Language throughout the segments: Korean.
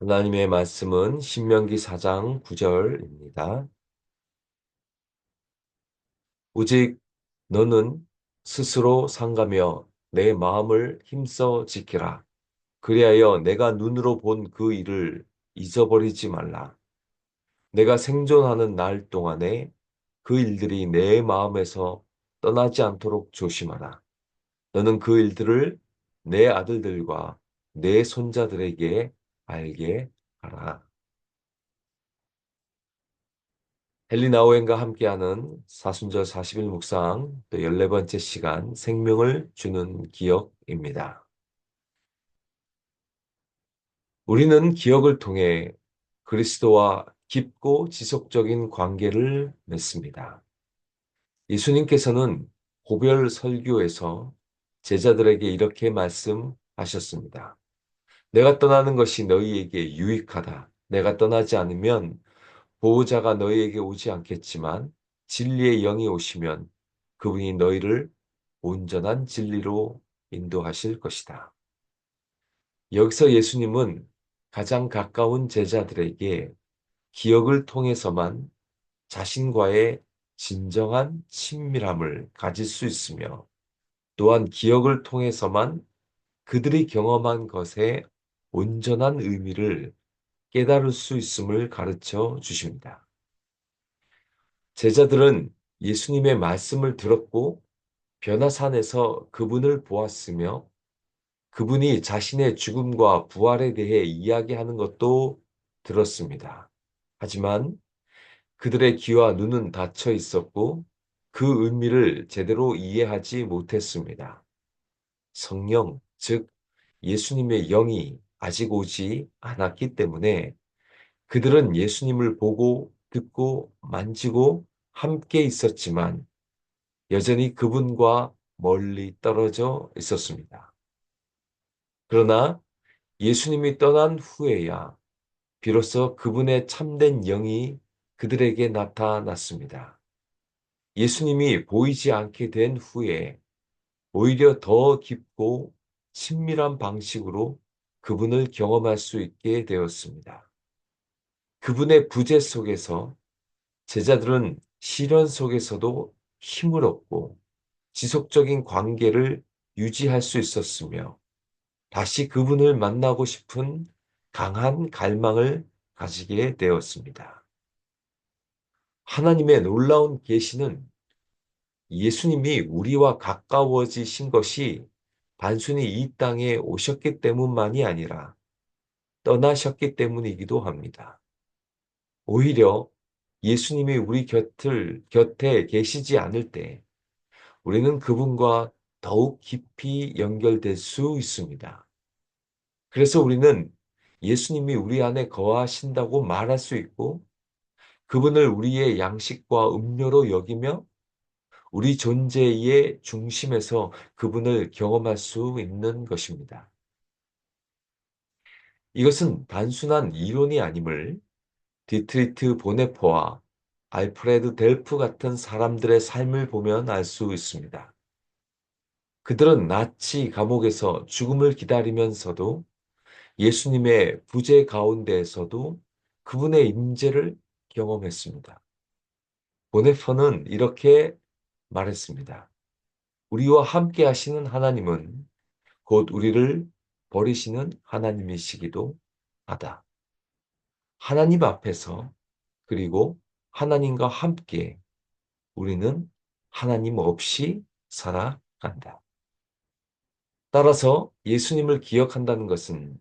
하나님의 말씀은 신명기 4장 9절입니다. 오직 너는 스스로 상가며 내 마음을 힘써 지키라. 그리하여 내가 눈으로 본 그 일을 잊어버리지 말라. 내가 생존하는 날 동안에 그 일들이 내 마음에서 떠나지 않도록 조심하라. 너는 그 일들을 내 아들들과 내 손자들에게 알게 하라. 헬리나 오웬과 함께하는 사순절 40일 묵상 또 14번째 시간 생명을 주는 기억입니다. 우리는 기억을 통해 그리스도와 깊고 지속적인 관계를 맺습니다. 예수님께서는 고별 설교에서 제자들에게 이렇게 말씀하셨습니다. 내가 떠나는 것이 너희에게 유익하다. 내가 떠나지 않으면 보호자가 너희에게 오지 않겠지만 진리의 영이 오시면 그분이 너희를 온전한 진리로 인도하실 것이다. 여기서 예수님은 가장 가까운 제자들에게 기억을 통해서만 자신과의 진정한 친밀함을 가질 수 있으며 또한 기억을 통해서만 그들이 경험한 것의 온전한 의미를 깨달을 수 있음을 가르쳐 주십니다. 제자들은 예수님의 말씀을 들었고 변화산에서 그분을 보았으며 그분이 자신의 죽음과 부활에 대해 이야기하는 것도 들었습니다. 하지만 그들의 귀와 눈은 닫혀 있었고 그 의미를 제대로 이해하지 못했습니다. 성령, 즉 예수님의 영이 아직 오지 않았기 때문에 그들은 예수님을 보고 듣고 만지고 함께 있었지만 여전히 그분과 멀리 떨어져 있었습니다. 그러나 예수님이 떠난 후에야 비로소 그분의 참된 영이 그들에게 나타났습니다. 예수님이 보이지 않게 된 후에 오히려 더 깊고 친밀한 방식으로 그분을 경험할 수 있게 되었습니다. 그분의 부재 속에서 제자들은 시련 속에서도 힘을 얻고 지속적인 관계를 유지할 수 있었으며 다시 그분을 만나고 싶은 강한 갈망을 가지게 되었습니다. 하나님의 놀라운 계시는 예수님이 우리와 가까워지신 것이 단순히 이 땅에 오셨기 때문만이 아니라 떠나셨기 때문이기도 합니다. 오히려 예수님이 우리 곁을, 곁에 계시지 않을 때 우리는 그분과 더욱 깊이 연결될 수 있습니다. 그래서 우리는 예수님이 우리 안에 거하신다고 말할 수 있고 그분을 우리의 양식과 음료로 여기며 우리 존재의 중심에서 그분을 경험할 수 있는 것입니다. 이것은 단순한 이론이 아님을 디트리트 보네포와 알프레드 델프 같은 사람들의 삶을 보면 알 수 있습니다. 그들은 나치 감옥에서 죽음을 기다리면서도 예수님의 부재 가운데에서도 그분의 임재를 경험했습니다. 보네퍼는 이렇게 말했습니다. 우리와 함께 하시는 하나님은 곧 우리를 버리시는 하나님이시기도 하다. 하나님 앞에서 그리고 하나님과 함께 우리는 하나님 없이 살아간다. 따라서 예수님을 기억한다는 것은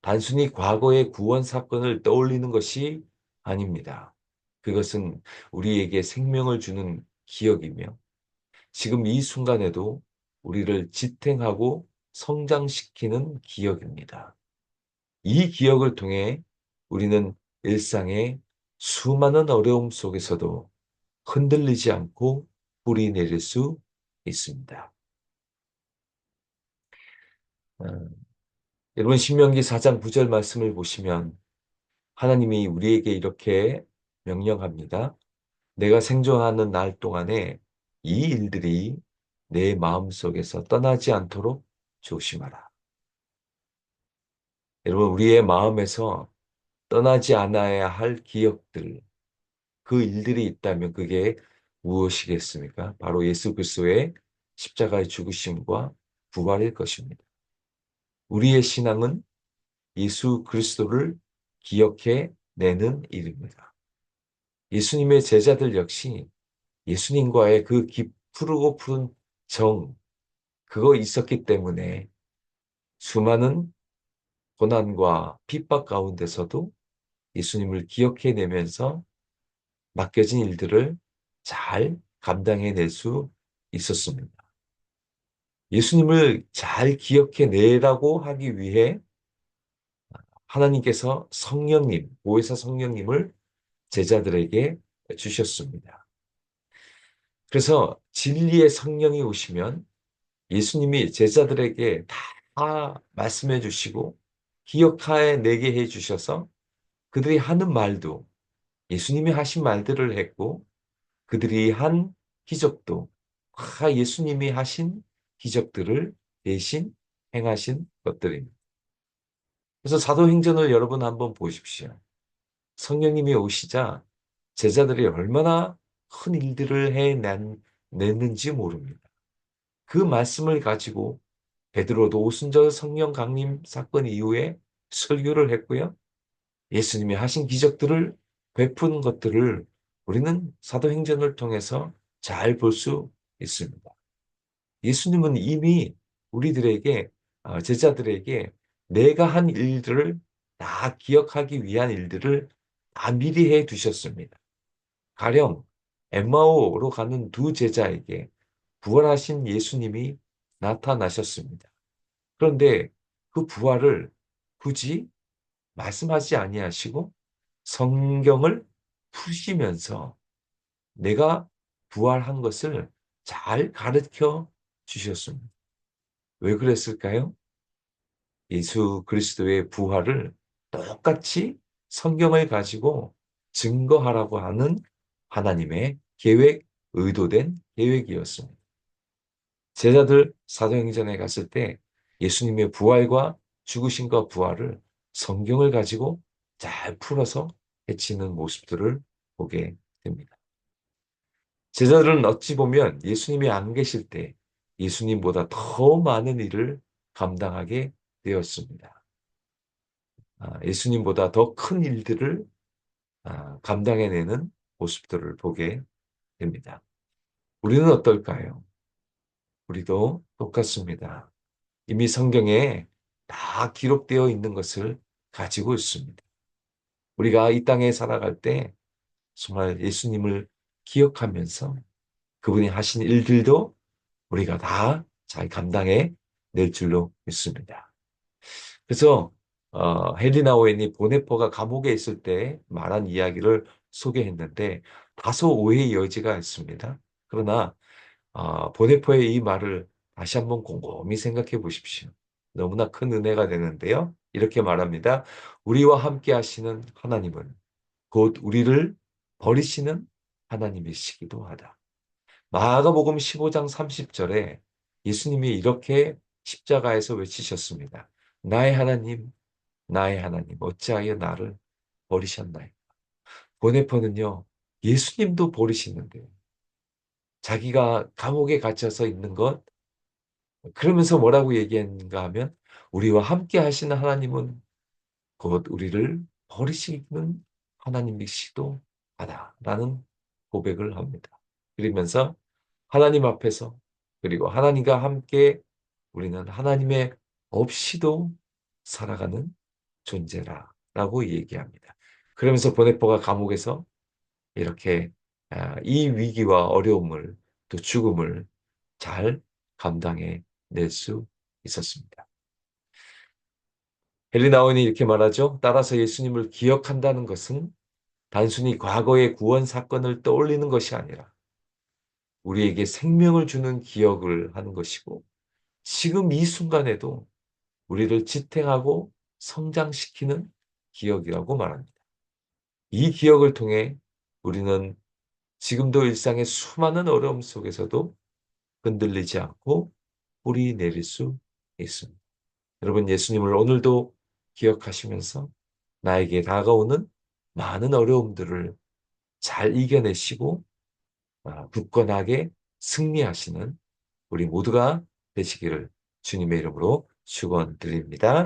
단순히 과거의 구원 사건을 떠올리는 것이 아닙니다. 그것은 우리에게 생명을 주는 기억이며 지금 이 순간에도 우리를 지탱하고 성장시키는 기억입니다. 이 기억을 통해 우리는 일상의 수많은 어려움 속에서도 흔들리지 않고 뿌리 내릴 수 있습니다. 어, 여러분 신명기 4장 9절 말씀을 보시면 하나님이 우리에게 이렇게 명령합니다. 내가 생존하는 날 동안에 이 일들이 내 마음속에서 떠나지 않도록 조심하라. 여러분, 우리의 마음에서 떠나지 않아야 할 기억들, 그 일들이 있다면 그게 무엇이겠습니까? 바로 예수 그리스도의 십자가의 죽으심과 부활일 것입니다. 우리의 신앙은 예수 그리스도를 기억해 내는 일입니다. 예수님의 제자들 역시 예수님과의 그 깊고 푸른 정, 그거 있었기 때문에 수많은 고난과 핍박 가운데서도 예수님을 기억해내면서 맡겨진 일들을 잘 감당해낼 수 있었습니다. 예수님을 잘 기억해내라고 하기 위해 하나님께서 성령님, 보혜사 성령님을 제자들에게 주셨습니다. 그래서 진리의 성령이 오시면 예수님이 제자들에게 다 말씀해 주시고 기억하에 내게 해 주셔서 그들이 하는 말도 예수님이 하신 말들을 했고 그들이 한 기적도 다 예수님이 하신 기적들을 대신 행하신 것들입니다. 그래서 사도행전을 여러분 한번 보십시오. 성령님이 오시자 제자들이 얼마나 큰 일들을 해냈는지 모릅니다. 그 말씀을 가지고 베드로도 오순절 성령 강림 사건 이후에 설교를 했고요. 예수님이 하신 기적들을 베푼 것들을 우리는 사도행전을 통해서 잘 볼 수 있습니다. 예수님은 이미 우리들에게 어, 제자들에게 내가 한 일들을 다 기억하기 위한 일들을 다 미리 해 두셨습니다. 가령 엠마오로 가는 두 제자에게 부활하신 예수님이 나타나셨습니다. 그런데 그 부활을 굳이 말씀하지 아니하시고 성경을 푸시면서 내가 부활한 것을 잘 가르쳐 주셨습니다. 왜 그랬을까요? 예수 그리스도의 부활을 똑같이 성경을 가지고 증거하라고 하는 하나님의 계획, 의도된 계획이었습니다. 제자들 사도행전에 갔을 때 예수님의 부활과 죽으심과 부활을 성경을 가지고 잘 풀어서 해치는 모습들을 보게 됩니다. 제자들은 어찌 보면 예수님이 안 계실 때 예수님보다 더 많은 일을 감당하게 되었습니다. 아, 예수님보다 더 큰 일들을 아, 감당해내는 모습들을 보게 됩니다. 우리는 어떨까요? 우리도 똑같습니다. 이미 성경에 다 기록되어 있는 것을 가지고 있습니다. 우리가 이 땅에 살아갈 때 정말 예수님을 기억하면서 그분이 하신 일들도 우리가 다 잘 감당해 낼 줄로 믿습니다. 그래서 어, 헨리 나우엔이 보네퍼가 감옥에 있을 때 말한 이야기를 소개했는데 다소 오해의 여지가 있습니다. 그러나 어, 보네퍼의 이 말을 다시 한번 곰곰이 생각해 보십시오. 너무나 큰 은혜가 되는데요. 이렇게 말합니다. 우리와 함께 하시는 하나님은 곧 우리를 버리시는 하나님이시기도 하다. 마가복음 15장 30절에 예수님이 이렇게 십자가에서 외치셨습니다. 나의 하나님, 나의 하나님, 어찌하여 나를 버리셨나이까? 보네퍼는요, 예수님도 버리시는데 자기가 감옥에 갇혀서 있는 것, 그러면서 뭐라고 얘기했는가 하면, 우리와 함께 하시는 하나님은 곧 우리를 버리시는 하나님이시도 하다라는 고백을 합니다. 그러면서 하나님 앞에서 그리고 하나님과 함께 우리는 하나님의 없이도 살아가는 존재라 라고 얘기합니다. 그러면서 보네포가 감옥에서 이렇게 아, 이 위기와 어려움을 또 죽음을 잘 감당해 낼 수 있었습니다. 헬리나온이 이렇게 말하죠. 따라서 예수님을 기억한다는 것은 단순히 과거의 구원 사건을 떠올리는 것이 아니라 우리에게 생명을 주는 기억을 하는 것이고 지금 이 순간에도 우리를 지탱하고 성장시키는 기억이라고 말합니다. 이 기억을 통해 우리는 지금도 일상의 수많은 어려움 속에서도 흔들리지 않고 뿌리 내릴 수 있습니다. 여러분 예수님을 오늘도 기억하시면서 나에게 다가오는 많은 어려움들을 잘 이겨내시고 아, 굳건하게 승리하시는 우리 모두가 되시기를 주님의 이름으로 축원드립니다.